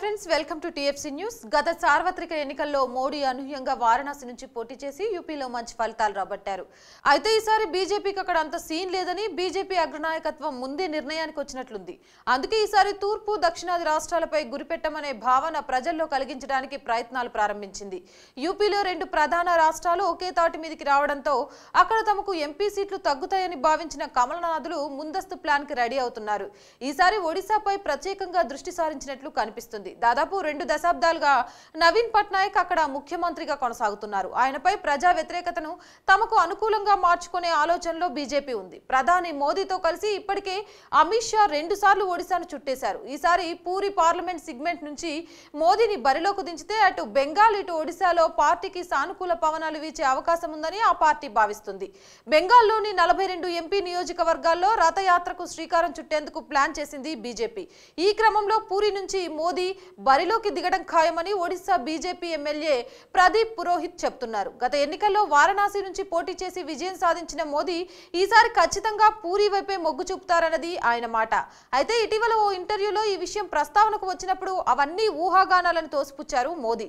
Friends welcome to TFC news గత సార్వత్రిక ఎన్నికల్లో మోడీ అనూహ్యంగా వారణాసి నుంచి పోటీ చేసి యూపీలో మంచి ఫలితాలు రాబట్టారు. అయితే ఈసారి బీజేపీకి అక్కడ అంత సీన్ లేదని బీజేపీ అగ్రనాయకత్వం ముందే నిర్ణయానికి వచ్చినట్లుంది. అందుకే ఈసారి తూర్పు దక్షిణాది రాష్ట్రాలపై గురిపెట్టమనే భావన ప్రజల్లో కలిగించడానికి ప్రయత్నాలు ప్రారంభించింది. యూపీలో రెండు ప్రధాన రాష్ట్రాలు ఒకే తాటి మీదకి రావడంతో అక్కడ తమకు ఎంపీ సీట్లు తగ్గుతాయని భావించిన కమలనాథులు ముందస్తు ప్లాన్కి రెడీ అవుతున్నారు. ఈసారి ఒడిశాపై ప్రత్యేకంగా దృష్టి సారించినట్లు కనిపిస్తుంది. దాదాపు రెండు దశాబ్దాలుగా నవీన్ పట్నాయక్ అక్కడ ముఖ్యమంత్రిగా కొనసాగుతున్నారు. ఆయనపై ప్రజా వ్యతిరేకతను తమకు అనుకూలంగా మార్చుకునే ఆలోచనలో బీజేపీ ఉంది. ప్రధాని మోదీతో కలిసి ఇప్పటికే అమిత్ షా రెండు సార్లు ఒడిశాను చుట్టేశారు. ఈసారి పూరి పార్లమెంట్ సిగ్మెంట్ నుంచి మోదీని బరిలోకి దించితే అటు బెంగాల్ ఇటు ఒడిశాలో పార్టీకి సానుకూల పవనాలు వీచే అవకాశం ఉందని ఆ పార్టీ భావిస్తుంది. బెంగాల్లోని నలభై రెండు ఎంపీ నియోజకవర్గాల్లో రథయాత్రకు శ్రీకారం చుట్టేందుకు ప్లాన్ చేసింది బీజేపీ. ఈ క్రమంలో పూరి నుంచి మోదీ బరిలోకి దిగడం ఖాయమని ఒడిశా బీజేపీ ఎమ్మెల్యే ప్రదీప్ పురోహిత్ చెప్తున్నారు. గత ఎన్నికల్లో వారణాసి నుంచి పోటీ చేసి విజయం సాధించిన మోదీ ఈసారి ఖచ్చితంగా పూరి వైపే మొగ్గు చూపుతారన్నది ఆయన మాట. అయితే ఇటీవల ఓ ఇంటర్వ్యూలో ఈ విషయం ప్రస్తావనకు వచ్చినప్పుడు అవన్నీ ఊహాగానాలను తోసిపుచ్చారు మోదీ.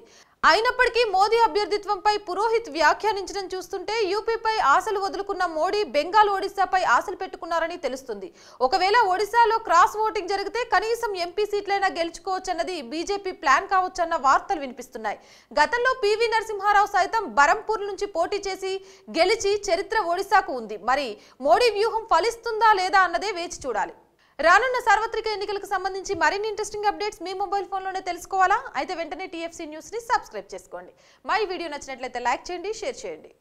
అయినప్పటికీ మోదీ అభ్యర్థిత్వంపై పురోహిత్ వ్యాఖ్యానించడం చూస్తుంటే యూపీపై ఆశలు వదులుకున్న మోడీ బెంగాల్ ఒడిశాపై ఆశలు పెట్టుకున్నారని తెలుస్తుంది. ఒకవేళ ఒడిశాలో క్రాస్ ఓటింగ్ జరిగితే కనీసం ఎంపీ సీట్లైనా గెలుచుకోవచ్చన్నది బీజేపీ ప్లాన్ కావచ్చన్న వార్తలు వినిపిస్తున్నాయి. గతంలో పివి నరసింహారావు సైతం బరంపూర్ నుంచి పోటీ చేసి గెలిచి చరిత్ర ఒడిశాకు ఉంది. మరి మోడీ వ్యూహం ఫలిస్తుందా లేదా అన్నదే వేచి చూడాలి. రానున్న సార్వత్రిక ఎన్నికలకు సంబంధించి మరిన్ని ఇంట్రెస్టింగ్ అప్డేట్స్ మీ మొబైల్ ఫోన్లోనే తెలుసుకోవాలా? అయితే వెంటనే టీఎఫ్సీ న్యూస్ని సబ్స్క్రైబ్ చేసుకోండి. మా ఈ వీడియో నచ్చినట్లయితే లైక్ చేయండి షేర్ చేయండి.